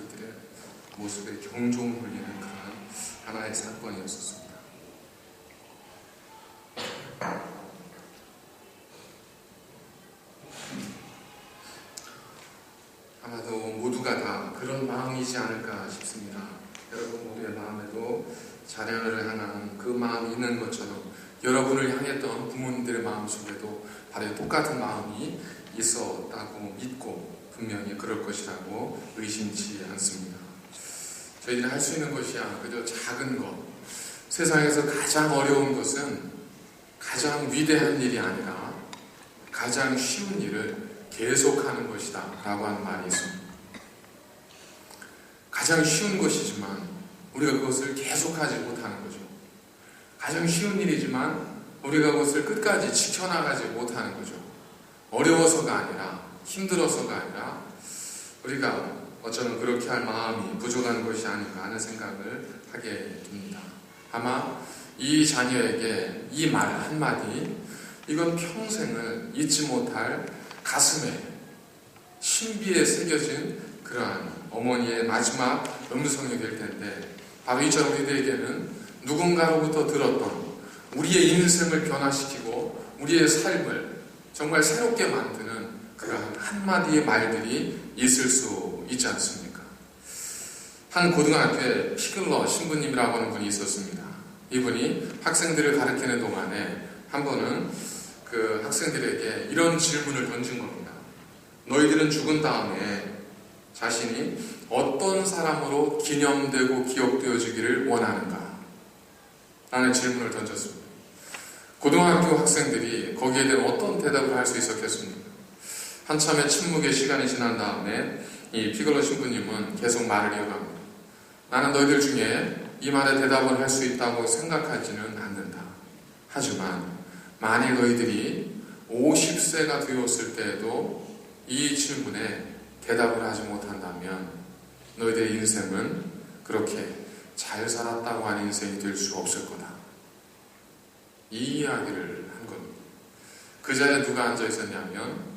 저희들의 모습에 경종을 울리는 그런 하나의 사건이었었습니다. 아마도 모두가 다 그런 마음이지 않을까 싶습니다. 여러분 모두의 마음에도 자녀를 향한 그 마음이 있는 것처럼 여러분을 향했던 부모님들의 마음 속에도 바로 똑같은 마음이 있었다고 믿고 분명히 그럴 것이라고 의심치 않습니다. 저희들이 할 수 있는 것이야 그저 작은 것. 세상에서 가장 어려운 것은 가장 위대한 일이 아니라 가장 쉬운 일을 계속하는 것이다 라고 하는 말이 있습니다. 가장 쉬운 것이지만 우리가 그것을 계속하지 못하는 거죠. 가장 쉬운 일이지만 우리가 그것을 끝까지 지켜나가지 못하는 거죠. 어려워서가 아니라 힘들어서가 아니라 우리가 어쩌면 그렇게 할 마음이 부족한 것이 아닌가 하는 생각을 하게 됩니다. 아마 이 자녀에게 이 말 한마디 이건 평생을 잊지 못할 가슴에 신비에 새겨진 그러한 어머니의 마지막 음성이 될 텐데 바로 이처럼 우리들에게는 누군가로부터 들었던 우리의 인생을 변화시키고 우리의 삶을 정말 새롭게 만드는 그러한 한마디의 말들이 있을 수 있지 않습니까? 한 고등학교에 피글러 신부님이라고 하는 분이 있었습니다. 이분이 학생들을 가르치는 동안에 한 번은 그 학생들에게 이런 질문을 던진 겁니다. 너희들은 죽은 다음에 자신이 어떤 사람으로 기념되고 기억되어지기를 원하는가? 라는 질문을 던졌습니다. 고등학교 학생들이 거기에 대한 어떤 대답을 할 수 있었겠습니까? 한참의 침묵의 시간이 지난 다음에 이 피글러 신부님은 계속 말을 이어갑니다. 나는 너희들 중에 이 말에 대답을 할 수 있다고 생각하지는 않는다. 하지만 만일 너희들이 50세가 되었을 때에도 이 질문에 대답을 하지 못한다면 너희들의 인생은 그렇게 잘 살았다고 하는 인생이 될 수 없을 거다. 이 이야기를 한 겁니다. 그 자리에 누가 앉아 있었냐면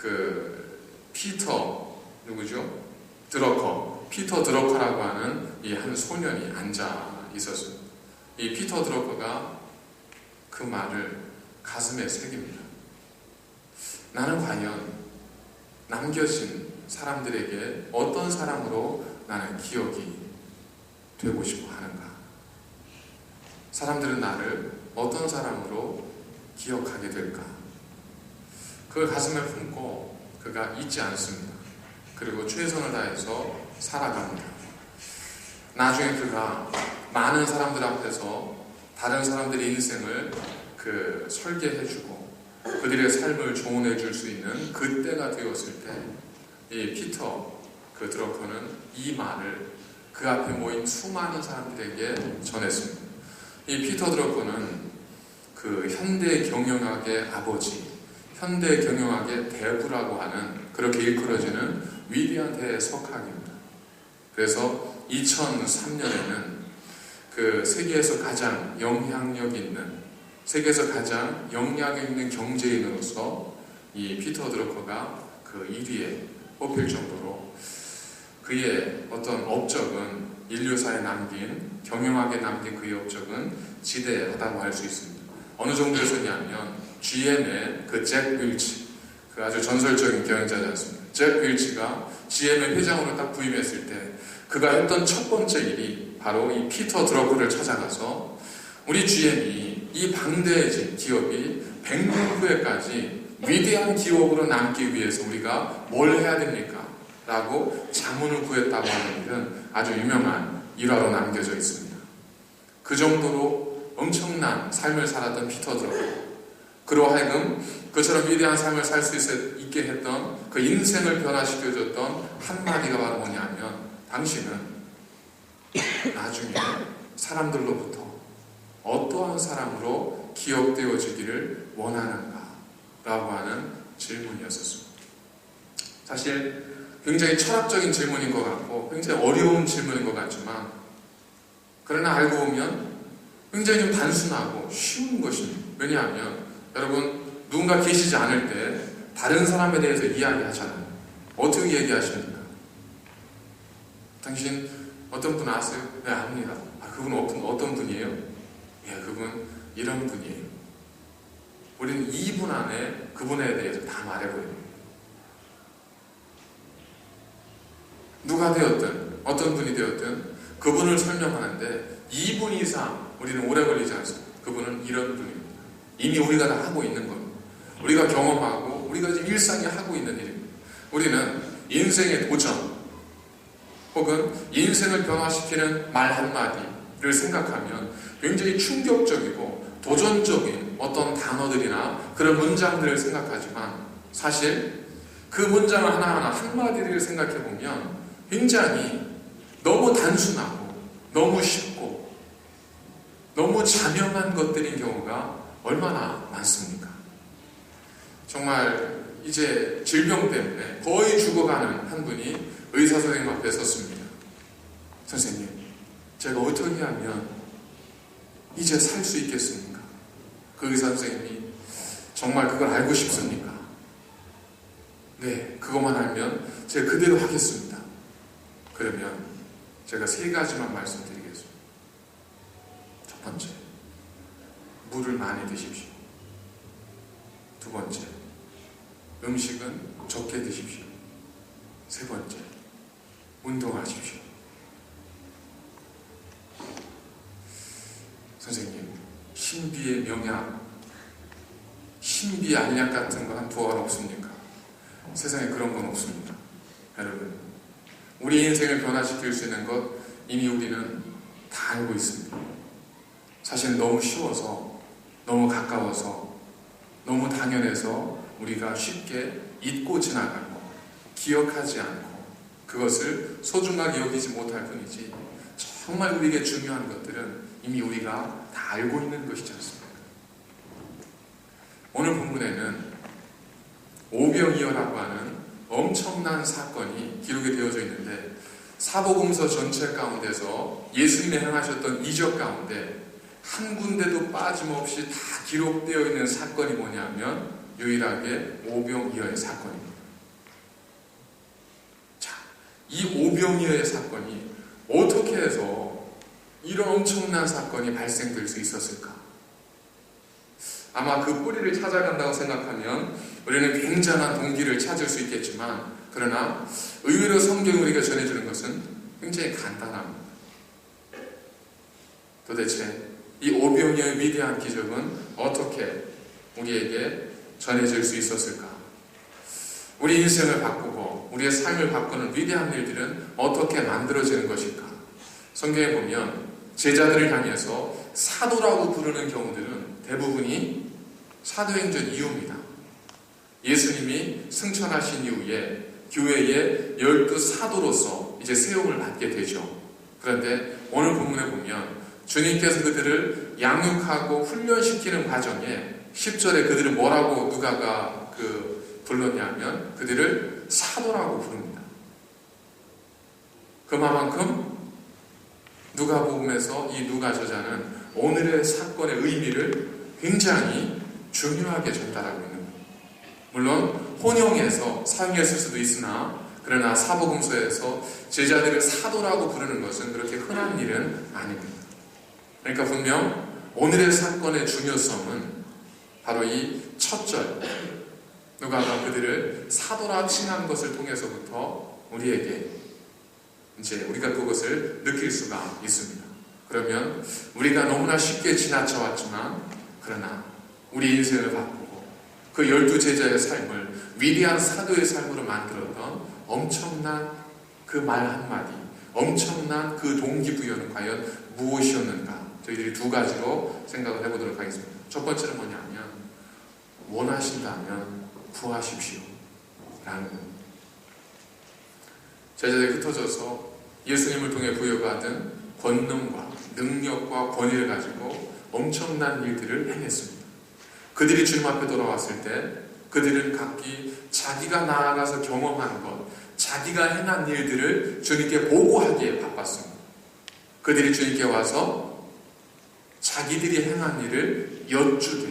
그 피터 누구죠? 드러커 피터 드러커라고 하는 이 한 소년이 앉아 있었습니다. 이 피터 드러커가 그 말을 가슴에 새깁니다. 나는 과연 남겨진 사람들에게 어떤 사람으로 나는 기억이 되고 싶어 하는가? 사람들은 나를 어떤 사람으로 기억하게 될까? 그걸 가슴에 품고 그가 잊지 않습니다. 그리고 최선을 다해서 살아갑니다. 나중에 그가 많은 사람들 앞에서 다른 사람들의 인생을 그 설계해주고 그들의 삶을 조언해 줄 수 있는 그때가 되었을 때 이 피터 그 드러커는 이 말을 그 앞에 모인 수많은 사람들에게 전했습니다. 이 피터 드러커는 그 현대 경영학의 아버지, 현대 경영학의 대부라고 하는 그렇게 일컬어지는 위대한 대석학입니다. 그래서 2003년에는 그 세계에서 가장 영향력 있는 세계에서 가장 영향력 있는 경제인으로서 이 피터 드러커가 그 1위에 뽑힐 정도로 그의 어떤 업적은 인류사에 남긴 경영학에 남긴 그의 업적은 지대하다고 할 수 있습니다. 어느 정도였었냐면 GM의 그 잭 윌치 그 아주 전설적인 경영자지 않습니까? 잭 윌치가 GM의 회장으로 딱 부임했을 때 그가 했던 첫 번째 일이 바로 이 피터 드러그를 찾아가서 우리 GM이 이 방대해진 기업이 100년 후에까지 위대한 기업으로 남기 위해서 우리가 뭘 해야 됩니까? 라고 자문을 구했다고 하는 일은 아주 유명한 일화로 남겨져 있습니다. 그 정도로 엄청난 삶을 살았던 피터 드러그 그로 하여금 그처럼 위대한 삶을 살 수 있게 했던 그 인생을 변화시켜줬던 한마디가 바로 뭐냐면 당신은 나중에 사람들로부터 어떠한 사람으로 기억되어지기를 원하는가? 라고 하는 질문이었었습니다. 사실 굉장히 철학적인 질문인 것 같고 굉장히 어려운 질문인 것 같지만 그러나 알고 보면 굉장히 좀 단순하고 쉬운 것입니다. 왜냐하면 여러분 누군가 계시지 않을 때 다른 사람에 대해서 이야기하잖아요. 어떻게 얘기하십니까? 당신 어떤 분 아세요? 네, 압니다. 아, 그분 어떤, 어떤 분이에요? 예, 그분 이런 분이에요. 우리는 2분 안에 그분에 대해서 다 말해버려요. 누가 되었든 어떤 분이 되었든 그분을 설명하는데 2분 이상 우리는 오래 걸리지 않습니다. 그분은 이런 분입니다. 이미 우리가 다 하고 있는 겁니다. 우리가 경험하고 우리가 지금 일상에 하고 있는 일입니다. 우리는 인생의 도전 혹은 인생을 변화시키는 말 한마디를 생각하면 굉장히 충격적이고 도전적인 어떤 단어들이나 그런 문장들을 생각하지만 사실 그 문장을 하나하나 한마디를 생각해 보면 굉장히 너무 단순하고 너무 쉽고 너무 자명한 것들인 경우가 얼마나 많습니까? 정말 이제 질병 때문에 거의 죽어가는 한 분이 의사 선생님 앞에 섰습니다. 선생님, 제가 어떻게 하면 이제 살 수 있겠습니까? 그 의사 선생님이 정말 그걸 알고 싶습니까? 네, 그것만 알면 제가 그대로 하겠습니다. 그러면 제가 세 가지만 말씀드리겠습니다. 첫 번째, 물을 많이 드십시오. 두 번째, 음식은 적게 드십시오. 세 번째, 운동하십시오. 선생님, 신비의 명약, 신비 알약 같은 거 한 두어 원 없습니까? 세상에 그런 건 없습니다. 여러분, 우리 인생을 변화시킬 수 있는 것 이미 우리는 다 알고 있습니다. 사실 너무 쉬워서, 너무 가까워서, 너무 당연해서 우리가 쉽게 잊고 지나가고, 기억하지 않고, 그것을 소중하게 여기지 못할 뿐이지, 정말 우리에게 중요한 것들은 이미 우리가 다 알고 있는 것이지 않습니까? 오늘 본문에는 오병이어라고 하는 엄청난 사건이 기록이 되어져 있는데 사복음서 전체 가운데서 예수님이 행하셨던 이적 가운데 한 군데도 빠짐없이 다 기록되어 있는 사건이 뭐냐면 유일하게 오병이어의 사건입니다. 자, 이 오병이어의 사건이 어떻게 해서 이런 엄청난 사건이 발생될 수 있었을까? 아마 그 뿌리를 찾아간다고 생각하면 우리는 굉장한 동기를 찾을 수 있겠지만 그러나 의외로 성경이 우리가 전해주는 것은 굉장히 간단합니다. 도대체 이 오병이어의 위대한 기적은 어떻게 우리에게 전해질 수 있었을까? 우리 인생을 바꾸고 우리의 삶을 바꾸는 위대한 일들은 어떻게 만들어지는 것일까? 성경에 보면 제자들을 향해서 사도라고 부르는 경우들은 대부분이 사도행전 이후입니다. 예수님이 승천하신 이후에 교회의 열두 사도로서 이제 세움을 받게 되죠. 그런데 오늘 본문에 보면 주님께서 그들을 양육하고 훈련시키는 과정에 10절에 그들을 뭐라고 누가가 그 불렀냐면 그들을 사도라고 부릅니다. 그만큼 누가 복음에서 이 누가 저자는 오늘의 사건의 의미를 굉장히 중요하게 전달하고 있는 거예요. 물론 혼용해서 사용했을 수도 있으나 그러나 사복음서에서 제자들을 사도라고 부르는 것은 그렇게 흔한 일은 아닙니다. 그러니까 분명 오늘의 사건의 중요성은 바로 이 첫 절, 누가가 그들을 사도라 칭한 것을 통해서부터 우리에게 이제 우리가 그것을 느낄 수가 있습니다. 그러면 우리가 너무나 쉽게 지나쳐 왔지만 그러나 우리 인생을 바꾸고 그 열두 제자의 삶을 위대한 사도의 삶으로 만들었던 엄청난 그 말 한마디, 엄청난 그 동기부여는 과연 무엇이었는가? 저희들이 두 가지로 생각을 해보도록 하겠습니다. 첫 번째는 뭐냐면 원하신다면 구하십시오. 라는. 제자들이 흩어져서 예수님을 통해 부여받은 권능과 능력과 권위를 가지고 엄청난 일들을 행했습니다. 그들이 주님 앞에 돌아왔을 때 그들은 각기 자기가 나아가서 경험한 것, 자기가 행한 일들을 주님께 보고하기에 바빴습니다. 그들이 주님께 와서 자기들이 행한 일을 여쭈되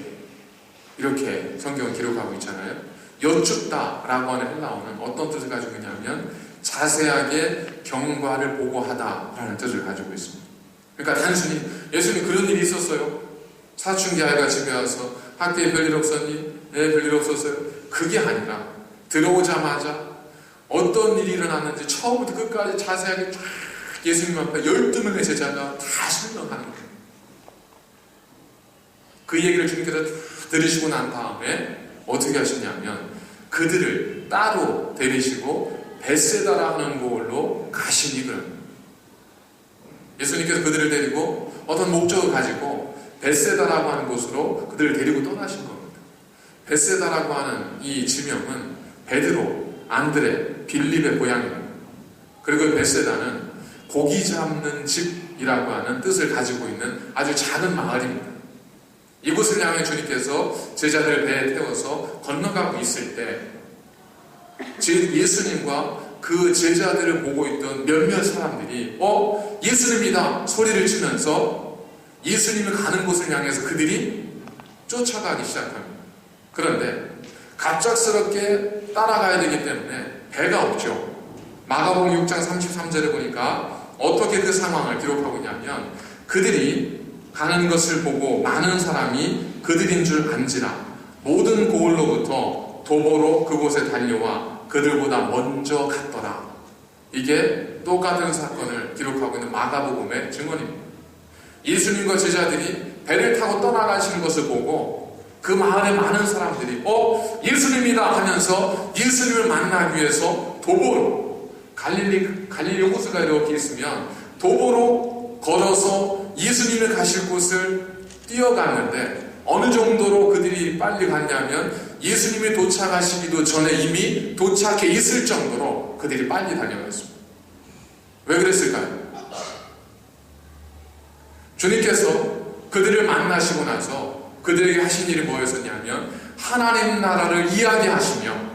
이렇게 성경은 기록하고 있잖아요. 여쭙다라고 하는 헬라어는 어떤 뜻을 가지고 있냐면 자세하게 경과를 보고하다라는 뜻을 가지고 있습니다. 그러니까 단순히 예수님 그런 일이 있었어요. 사춘기 아이가 집에 와서 학교에 별일 없었니? 네, 별일 없었어요. 그게 아니라 들어오자마자 어떤 일이 일어났는지 처음부터 끝까지 자세하게 쫙 예수님 앞에 12명의 제자가 다 설명하는 거예요. 그 얘기를 주님께서 들으시고 난 다음에 어떻게 하셨냐면 그들을 따로 데리시고 베세다라 하는 곳으로 가시니 그런 예수님께서 그들을 데리고 어떤 목적을 가지고 베세다라고 하는 곳으로 그들을 데리고 떠나신 겁니다. 베세다라고 하는 이 지명은 베드로, 안드레, 빌립의 고향입니다. 그리고 그 베세다는 고기 잡는 집이라고 하는 뜻을 가지고 있는 아주 작은 마을입니다. 이곳을 향해 주님께서 제자들 배에 태워서 건너가고 있을 때 예수님과 그 제자들을 보고 있던 몇몇 사람들이 어 예수님이다 소리를 치면서 예수님을 가는 곳을 향해서 그들이 쫓아가기 시작합니다. 그런데 갑작스럽게 따라가야 되기 때문에 배가 없죠. 마가복음 6장 33절에 보니까 어떻게 그 상황을 기록하고 있냐면 그들이 가는 것을 보고 많은 사람이 그들인 줄 안지라 모든 고을로부터 도보로 그곳에 달려와 그들보다 먼저 갔더라. 이게 똑같은 사건을 기록하고 있는 마가복음의 증언입니다. 예수님과 제자들이 배를 타고 떠나가시는 것을 보고 그 마을에 많은 사람들이 어 예수님이다 하면서 예수님을 만나기 위해서 도보로 갈릴리 갈릴리 호수가 이렇게 있으면 도보로 걸어서 예수님을 가실 곳을 뛰어갔는데 어느 정도로 그들이 빨리 갔냐면 예수님이 도착하시기도 전에 이미 도착해 있을 정도로 그들이 빨리 다녀갔습니다. 왜 그랬을까요? 주님께서 그들을 만나시고 나서 그들에게 하신 일이 뭐였었냐면 하나님 나라를 이야기하시며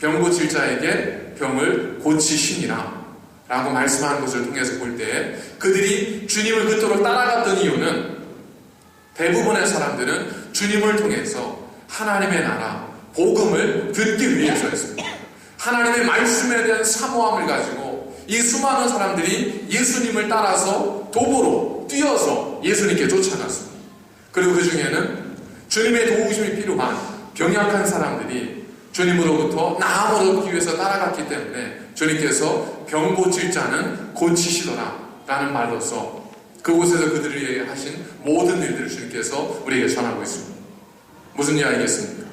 병 고칠 자에게 병을 고치시니라 라고 말씀하는 것을 통해서 볼 때 그들이 주님을 그토록 따라갔던 이유는 대부분의 사람들은 주님을 통해서 하나님의 나라, 복음을 듣기 위해서였습니다. 하나님의 말씀에 대한 사모함을 가지고 이 수많은 사람들이 예수님을 따라서 도보로 뛰어서 예수님께 쫓아갔습니다. 그리고 그 중에는 주님의 도우심이 필요한 병약한 사람들이 주님으로부터 나음을 얻기 위해서 따라갔기 때문에 주님께서 병 고칠 자는 고치시더라 라는 말로서 그곳에서 그들에게 하신 모든 일들을 주님께서 우리에게 전하고 있습니다. 무슨 이야기겠습니까?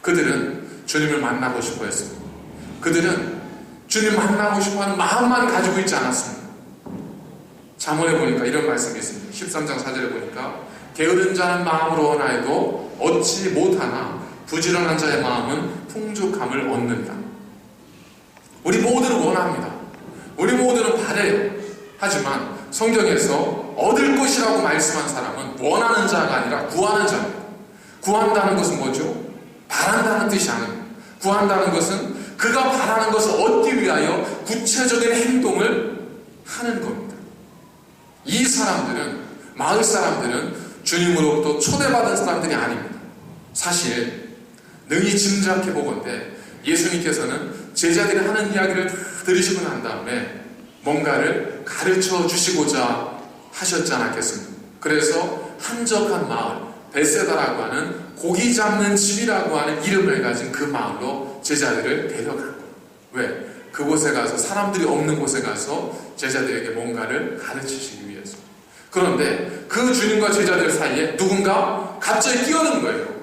그들은 주님을 만나고 싶어 했습니다. 그들은 주님 만나고 싶어 하는 마음만 가지고 있지 않았습니다. 자문에 보니까 이런 말씀이 있습니다. 13장 4절에 보니까 게으른 자는 마음으로 원하여도 얻지 못하나 부지런한 자의 마음은 풍족함을 얻는다. 우리 모두는 원합니다. 우리 모두는 바래요. 하지만 성경에서 얻을 것이라고 말씀한 사람은 원하는 자가 아니라 구하는 자입니다. 구한다는 것은 뭐죠? 바란다는 뜻이 아닙니다. 구한다는 것은 그가 바라는 것을 얻기 위하여 구체적인 행동을 하는 겁니다. 이 사람들은, 마을 사람들은 주님으로부터 초대받은 사람들이 아닙니다. 사실, 능히 짐작해 보건데 예수님께서는 제자들이 하는 이야기를 들으시고 난 다음에 뭔가를 가르쳐 주시고자 하셨지 않았겠습니까? 그래서 한적한 마을, 베세다라고 하는 고기 잡는 집이라고 하는 이름을 가진 그 마을로 제자들을 데려간 거예요. 왜? 그곳에 가서 사람들이 없는 곳에 가서 제자들에게 뭔가를 가르치시기 위해서. 그런데 그 주님과 제자들 사이에 누군가 갑자기 끼어든 거예요.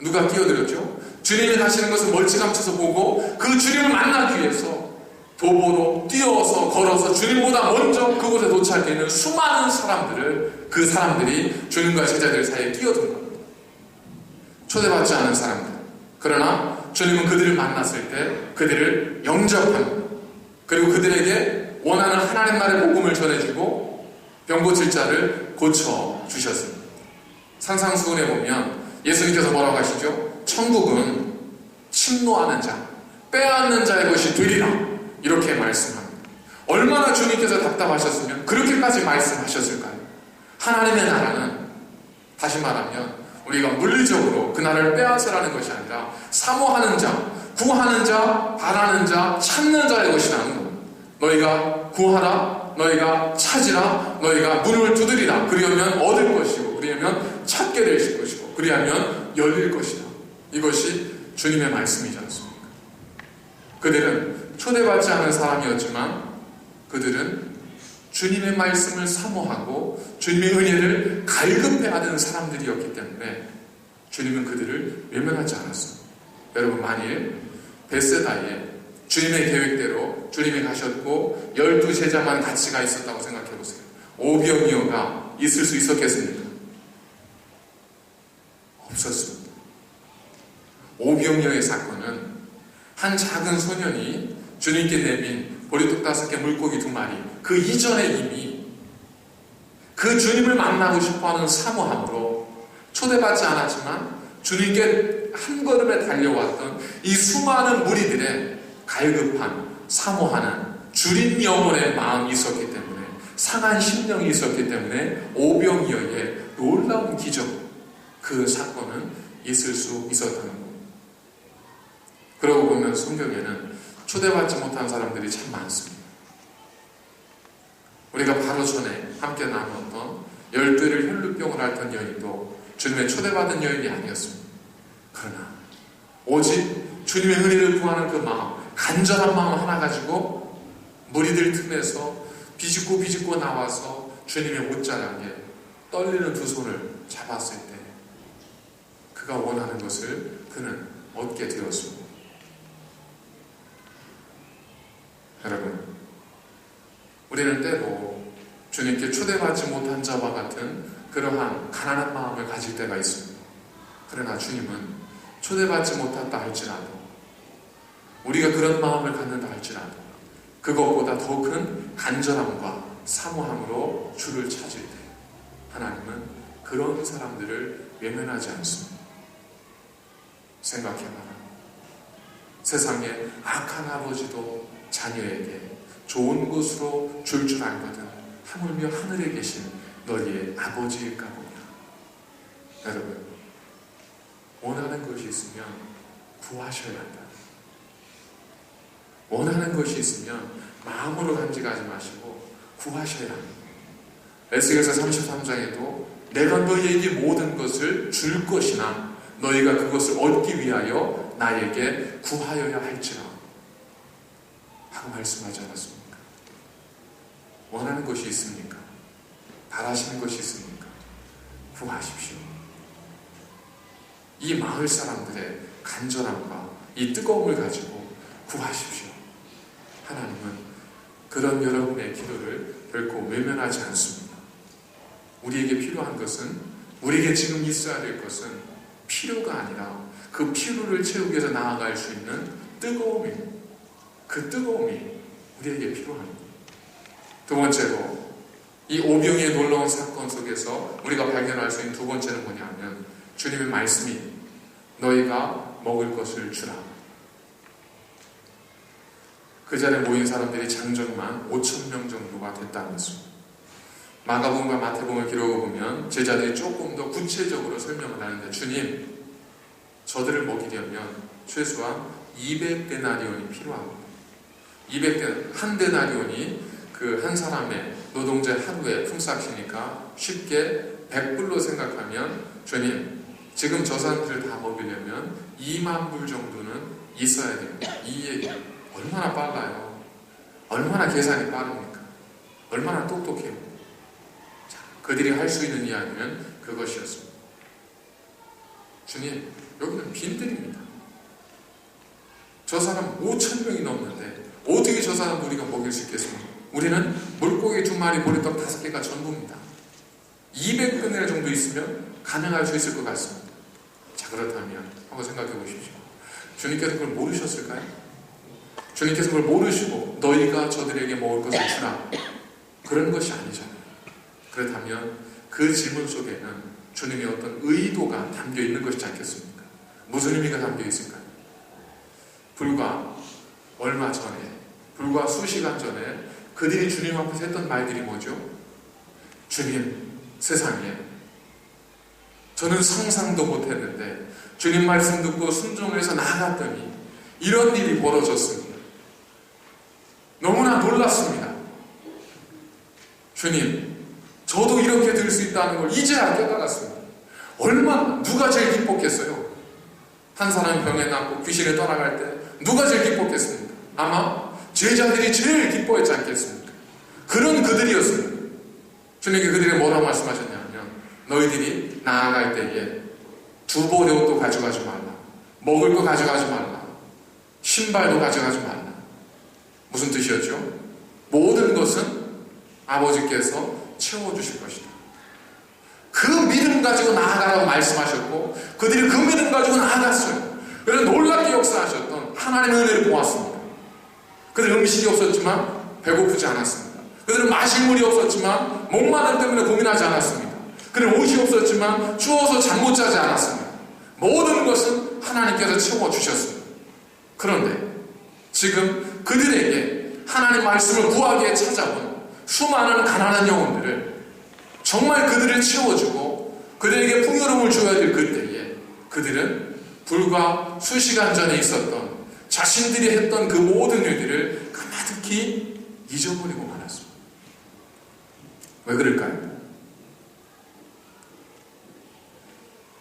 누가 끼어들었죠? 주님이 가시는 것을 멀찌감쳐서 보고 그 주님을 만나기 위해서 도보로 뛰어서 걸어서 주님보다 먼저 그곳에 도착했는 수많은 사람들을 그 사람들이 주님과 제자들 사이에 끼어든 겁니다. 초대받지 않은 사람들. 그러나 주님은 그들을 만났을 때 그들을 영접합니다. 그리고 그들에게 원하는 하나님 나라의 복음을 전해주고 병 고칠 자를 고쳐 주셨습니다. 상상수훈에 보면 예수님께서 뭐라고 하시죠? 천국은 침노하는 자, 빼앗는 자의 것이 되리라. 이렇게 말씀합니다. 얼마나 주님께서 답답하셨으면 그렇게까지 말씀하셨을까요? 하나님의 나라는 다시 말하면 우리가 물리적으로 그 나라를 빼앗으라는 것이 아니라 사모하는 자, 구하는 자, 바라는 자, 찾는 자의 것이라는 겁니다. 너희가 구하라, 너희가 찾으라, 너희가 문을 두드리라. 그리하면 얻을 것이고, 그리하면 찾게 되실 것이고, 그리하면 열릴 것이다. 이것이 주님의 말씀이지 않습니까? 그들은 초대받지 않은 사람이었지만 그들은 주님의 말씀을 사모하고 주님의 은혜를 갈급해하는 사람들이었기 때문에 주님은 그들을 외면하지 않았습니다. 여러분 만일 베세다에 주님의 계획대로 주님이 가셨고 열두 제자만 같이 가 있었다고 생각해 보세요. 오병이어가 있을 수 있었겠습니까? 없었습니다. 오병이어의 사건은 한 작은 소년이 주님께 내민 보리떡 다섯 개 물고기 두 마리 그 이전에 이미 그 주님을 만나고 싶어하는 사모함으로 초대받지 않았지만 주님께 한 걸음에 달려왔던 이 수많은 무리들의 갈급한 사모하는 주린 영혼의 마음이 있었기 때문에 상한 심령이 있었기 때문에 오병이어의 놀라운 기적 그 사건은 있을 수 있었다는 겁니다. 그러고 보면 성경에는 초대받지 못한 사람들이 참 많습니다. 우리가 바로 전에 함께 나눴던 열두를 혈루병을 앓던 여인도 주님의 초대받은 여인이 아니었습니다. 그러나 오직 주님의 은혜를 구하는 그 마음, 간절한 마음 하나 가지고 무리들 틈에서 비집고 비집고 나와서 주님의 옷자락에 떨리는 두 손을 잡았을 때 그가 원하는 것을 그는 얻게 되었습니다. 여러분, 우리는 때로 주님께 초대받지 못한 자와 같은 그러한 가난한 마음을 가질 때가 있습니다. 그러나 주님은 초대받지 못했다 할지라도 우리가 그런 마음을 갖는다 할지라도 그것보다 더 큰 간절함과 사모함으로 주를 찾을 때 하나님은 그런 사람들을 외면하지 않습니다. 생각해봐라. 세상에 악한 아버지도 자녀에게 좋은 곳으로 줄 줄 알거든 하물며 하늘에 계신 너희의 아버지일까 보냐. 여러분, 원하는 것이 있으면 구하셔야 한다. 원하는 것이 있으면 마음으로 간직하지 마시고 구하셔야 합니다. 에스겔서 33장에도 내가 너희에게 모든 것을 줄 것이나 너희가 그것을 얻기 위하여 나에게 구하여야 할지라 하고 말씀하지 않았습니까? 원하는 것이 있습니까? 바라시는 것이 있습니까? 구하십시오. 이 마을 사람들의 간절함과 이 뜨거움을 가지고 구하십시오. 하나님은 그런 여러분의 기도를 결코 외면하지 않습니다. 우리에게 필요한 것은 우리에게 지금 있어야 될 것은 필요가 아니라 그 필요를 채우기 위해서 나아갈 수 있는 뜨거움입니다. 그 뜨거움이 우리에게 필요합니다. 두 번째로 이 오병이의 놀라운 사건 속에서 우리가 발견할 수 있는 두 번째는 뭐냐면 주님의 말씀이 너희가 먹을 것을 주라. 그 자리에 모인 사람들이 장정만 5천 명 정도가 것입니다. 마가복음과 마태복음을 기록을 보면 제자들이 조금 더 구체적으로 설명을 하는데 주님 저들을 먹이려면 최소한 200데나리온이 필요합니다. 200데 한 데나리온이 그 한 사람의 노동자 하루에 품삯이니까 쉽게 100불로 생각하면 주님 지금 저 사람들을 다 먹이려면 2만 불 정도는 있어야 됩니다. 이 얘기 얼마나 빨라요? 얼마나 계산이 빠릅니까? 얼마나 똑똑해요? 자, 그들이 할 수 있는 이야기는 그것이었습니다. 주님, 여기는 빈들입니다. 저 사람 5천 명이 넘는데 어떻게 저 사람 우리가 먹일 수 있겠습니까? 우리는 물고기 두 마리, 보리떡 다섯 개가 전부입니다. 200근의 정도 있으면 가능할 수 있을 것 같습니다. 자, 그렇다면 한번 생각해 보십시오. 주님께서 그걸 모르셨을까요? 주님께서 그걸 모르시고 너희가 저들에게 먹을 것을 주라. 그런 것이 아니잖아요. 그렇다면 그 질문 속에는 주님의 어떤 의도가 담겨 있는 것이지 않겠습니까? 무슨 의미가 담겨 있을까요? 불과 얼마 전에, 불과 수시간 전에 그들이 주님 앞에서 했던 말들이 뭐죠? 주님, 세상에 저는 상상도 못했는데 주님 말씀 듣고 순종해서 나아갔더니 이런 일이 벌어졌습니다. 너무나 놀라 깨달았습니다. 주님, 저도 이렇게 들 수 있다는 걸 이제야 깨달았습니다. 얼마나 누가 제일 기뻤겠어요? 한 사람이 병에 낫고 귀신에 떠나갈 때 누가 제일 기뻤겠습니까? 아마 제자들이 제일 기뻐했지 않겠습니까? 그런 그들이었습니다. 주님께 그들이 뭐라고 말씀하셨냐면 너희들이 나아갈 때에 두 벌의 옷도 가져가지 말라. 먹을 거 가져가지 말라. 신발도 가져가지 말라. 무슨 뜻이었죠? 모든 것은 아버지께서 채워주실 것이다. 그 믿음 가지고 나아가라고 말씀하셨고 그들이 그 믿음 가지고 나아갔어요. 그래서 놀랍게 역사하셨던 하나님의 은혜를 보았습니다. 그들은 음식이 없었지만 배고프지 않았습니다. 그들은 마실 물이 없었지만 목마름 때문에 고민하지 않았습니다. 그들은 옷이 없었지만 추워서 잠 못 자지 않았습니다. 모든 것은 하나님께서 채워주셨습니다. 그런데 지금 그들에게 하나님 말씀을 구하기에 찾아온 수많은 가난한 영혼들을 정말 그들을 채워주고 그들에게 풍요로움을 줘야 될 그때에 그들은 불과 수시간 전에 있었던 자신들이 했던 그 모든 일들을 까마득히 잊어버리고 말았습니다. 왜 그럴까요?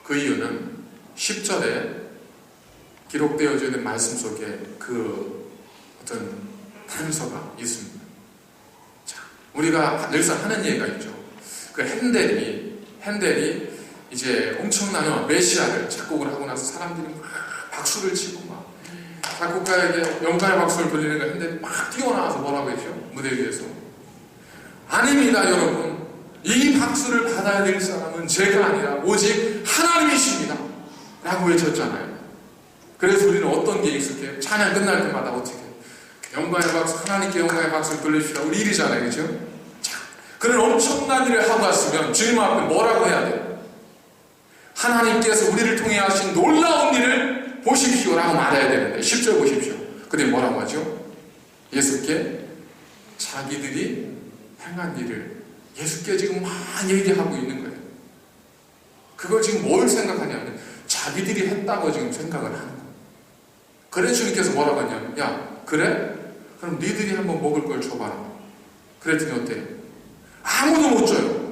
그 이유는 10절에 기록되어져 있는 말씀 속에 그 어떤 단서가 있습니다. 자, 우리가 늘상 하는 얘기가 있죠. 그 핸델이, 핸델이 이제 엄청난 메시아를 작곡을 하고 나서 사람들이 막 박수를 치고 막 작곡가에게 영광의 박수를 돌리는 거 핸델이 막 뛰어나와서 뭐라고 했죠? 무대 위에서. 아닙니다, 여러분. 이 박수를 받아야 될 사람은 제가 아니라 오직 하나님이십니다. 라고 외쳤잖아요. 그래서 우리는 어떤 게 익숙해요? 찬양 끝날 때마다 어떻게 영광의 박수, 하나님께 영광의 박수를 돌립시다. 우리 일이잖아요. 그죠? 자, 그런 엄청난 일을 하고 왔으면 주님 앞에 뭐라고 해야 돼요? 하나님께서 우리를 통해 하신 놀라운 일을 보십시오라고 말해야 되는데 10절 보십시오. 근데 뭐라고 하죠? 예수께 자기들이 행한 일을 예수께 지금 막 얘기하고 있는 거예요. 그걸 지금 뭘 생각하냐면 자기들이 했다고 지금 생각을 하는 거예요. 그래 주님께서 뭐라고 하냐면 야 그래? 그럼 니들이 한번 먹을 걸 줘봐라. 그랬더니 어때요? 아무도 못 줘요.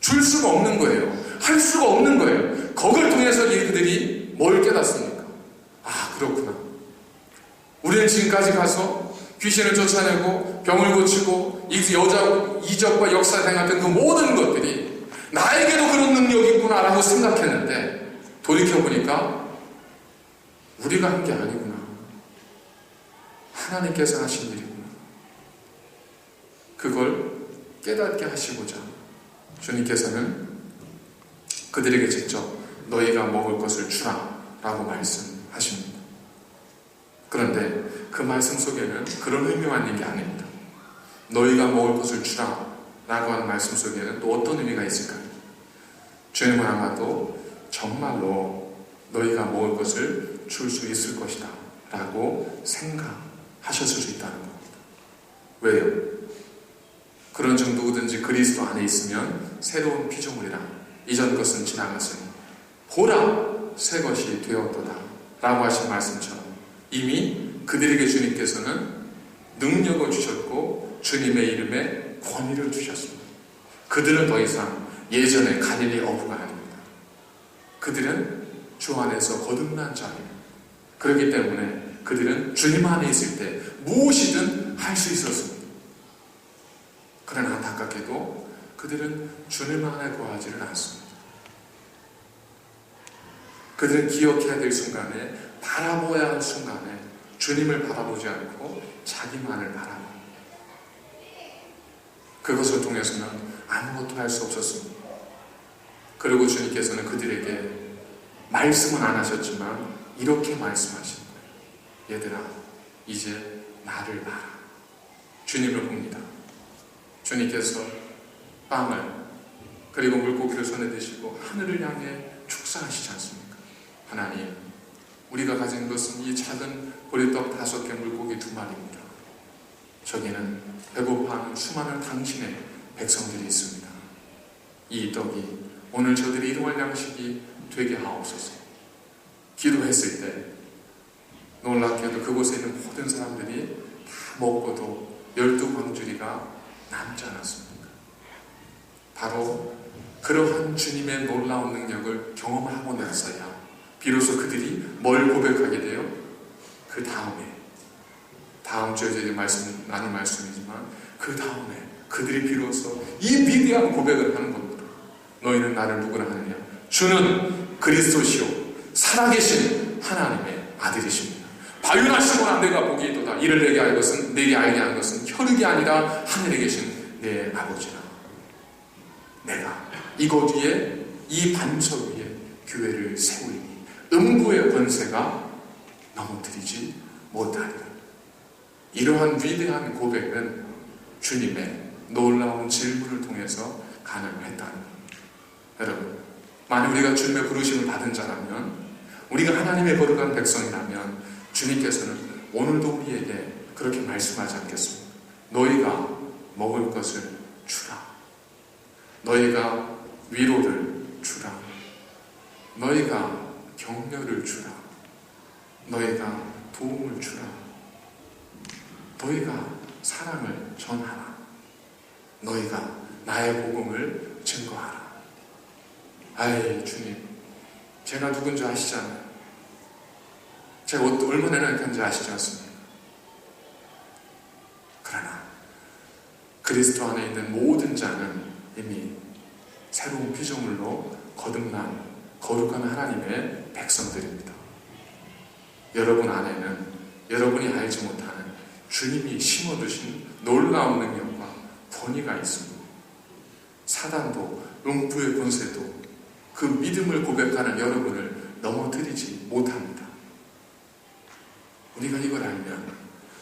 줄 수가 없는 거예요. 할 수가 없는 거예요. 그걸 통해서 얘들이 뭘 깨닫습니까? 아 그렇구나. 우리는 지금까지 가서 귀신을 쫓아내고 병을 고치고 여자 이적과 역사에 행했던 그 모든 것들이 나에게도 그런 능력이 있구나라고 생각했는데 돌이켜보니까 우리가 한 게 아니구나. 하나님께서 하신 일이구나. 그걸 깨닫게 하시고자 주님께서는 그들에게 직접 너희가 먹을 것을 주라 라고 말씀하십니다. 그런데 그 말씀 속에는 그런 의미만 있는 게 아닙니다. 너희가 먹을 것을 주라 라고 하는 말씀 속에는 또 어떤 의미가 있을까요? 주님은 아마도 정말로 너희가 먹을 것을 줄 수 있을 것이다 라고 생각하셨을 수 있다는 겁니다. 왜요? 그런 중 누구든지 그리스도 안에 있으면 새로운 피조물이라 이전 것은 지나갔으니 보라 새 것이 되었도다 라고 하신 말씀처럼 이미 그들에게 주님께서는 능력을 주셨고 주님의 이름에 권위를 주셨습니다. 그들은 더 이상 예전의 갈릴리 어부가 아닙니다. 그들은 주 안에서 거듭난 자입니다. 그렇기 때문에 그들은 주님 안에 있을 때 무엇이든 할 수 있었습니다. 그러나 안타깝게도 그들은 주님 안에 거하지를 않습니다. 그들은 기억해야 될 순간에 바라보아야 할 순간에 주님을 바라보지 않고 자기만을 바라봅니다. 그것을 통해서는 아무것도 할 수 없었습니다. 그리고 주님께서는 그들에게 말씀은 안 하셨지만 이렇게 말씀하신 거예요. 얘들아, 이제 나를 봐라. 주님을 봅니다. 주님께서 빵을 그리고 물고기를 손에 드시고 하늘을 향해 축사하시지 않습니까? 하나님, 우리가 가진 것은 이 작은 보리떡 다섯 개 물고기 두 마리입니다. 저기는 배고파하는 수많은 당신의 백성들이 있습니다. 이 떡이 오늘 저들이 이동할 양식이 되게 하옵소서. 기도했을 때 놀랍게도 그곳에 있는 모든 사람들이 다 먹고도 열두 광주리가 남지 않았습니까? 바로 그러한 주님의 놀라운 능력을 경험하고 나서야 비로소 그들이 뭘 고백하게 돼요? 그 다음에 다음 주에 저희가 말씀 나눌 말씀이지만 그 다음에 그들이 비로소 이 위대한 고백을 하는 겁니다. 너희는 나를 누구라 하느냐? 주는 그리스도시요 살아계신 하나님의 아들이십니다. 바유나시고나 내가 보기에 있도다. 이를 내게 알 것은 내게 알게 한 것은 혈육이 아니라 하늘에 계신 내 아버지라. 내가 이곳 위에 이 반석 위에 교회를 세우리니 음부의 권세가 넘어뜨리지 못하리라. 이러한 위대한 고백은 주님의 놀라운 질문을 통해서 가능했다는 겁니다. 여러분, 만약 우리가 주님의 부르심을 받은 자라면, 우리가 하나님의 거룩한 백성이라면, 주님께서는 오늘도 우리에게 그렇게 말씀하지 않겠습니다. 너희가 먹을 것을 주라. 너희가 위로를 주라. 너희가 격려를 주라. 너희가 도움을 주라. 너희가 사랑을 전하라. 너희가 나의 복음을 증거하라. 아이, 주님. 제가 누군지 아시잖아요. 제가 얼마나 연약한지 아시지 않습니까? 그러나 그리스도 안에 있는 모든 자는 이미 새로운 피조물로 거듭난 거룩한 하나님의 백성들입니다. 여러분 안에는 여러분이 알지 못하는 주님이 심어두신 놀라운 능력과 권위가 있습니다. 사단도 음부의 권세도 그 믿음을 고백하는 여러분을 넘어뜨리지 못합니다. 우리가 이걸 알면,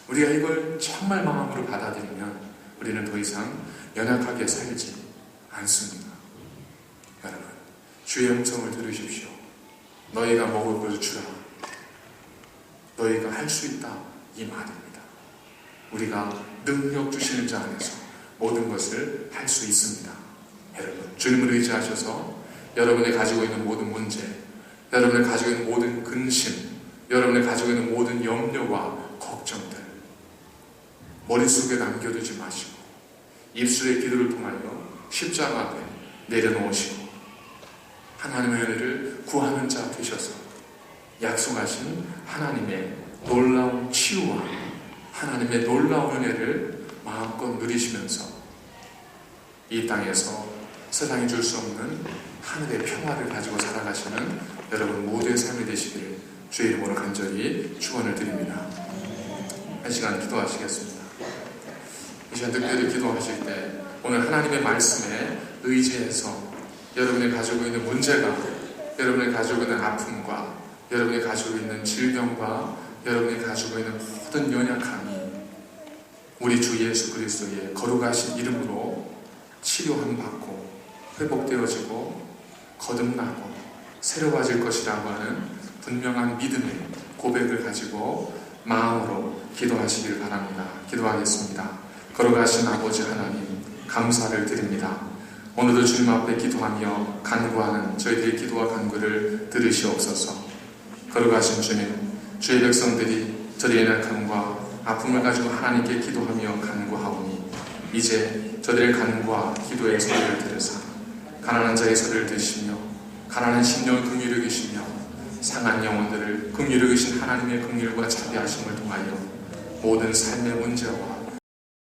우리가 이걸 정말 마음으로 받아들이면 우리는 더 이상 연약하게 살지 않습니다. 여러분, 주의 음성을 들으십시오. 너희가 먹을 것을 주라. 너희가 할 수 있다. 이 말입니다. 우리가 능력 주시는 자 안에서 모든 것을 할 수 있습니다. 여러분, 주님을 의지하셔서 여러분이 가지고 있는 모든 문제, 여러분이 가지고 있는 모든 근심, 여러분이 가지고 있는 모든 염려와 걱정들, 머릿속에 남겨두지 마시고, 입술의 기도를 통하여 십자가 앞에 내려놓으시고, 하나님의 은혜를 구하는 자 되셔서 약속하신 하나님의 놀라운 치유와 하나님의 놀라운 은혜를 마음껏 누리시면서 이 땅에서 세상이 줄 수 없는 하늘의 평화를 가지고 살아가시는 여러분 모두의 삶이 되시기를 주의 이름으로 간절히 축원을 드립니다. 한 시간 기도하시겠습니다. 이 시간 특별히 기도하실 때 오늘 하나님의 말씀에 의지해서 여러분이 가지고 있는 문제가 여러분이 가지고 있는 아픔과 여러분이 가지고 있는 질병과 여러분이 가지고 있는 모든 연약함이 우리 주 예수 그리스도의 거룩하신 이름으로 치료함 받고 회복되어지고 거듭나고 새로워질 것이라고 하는 분명한 믿음의 고백을 가지고 마음으로 기도하시길 바랍니다. 기도하겠습니다. 거룩하신 아버지 하나님 감사를 드립니다. 오늘도 주님 앞에 기도하며 간구하는 저희들의 기도와 간구를 들으시옵소서. 거룩하신 주님, 주의 백성들이 저들의 연약함과 아픔을 가지고 하나님께 기도하며 간구하오니 이제 저들의 간구와 기도의 소리를 들으사 가난한 자의 소리를 드시며 가난한 심령을 긍휼히 여기시며 상한 영혼들을 긍휼히 여기신 하나님의 긍휼과 자비하심을 통하여 모든 삶의 문제와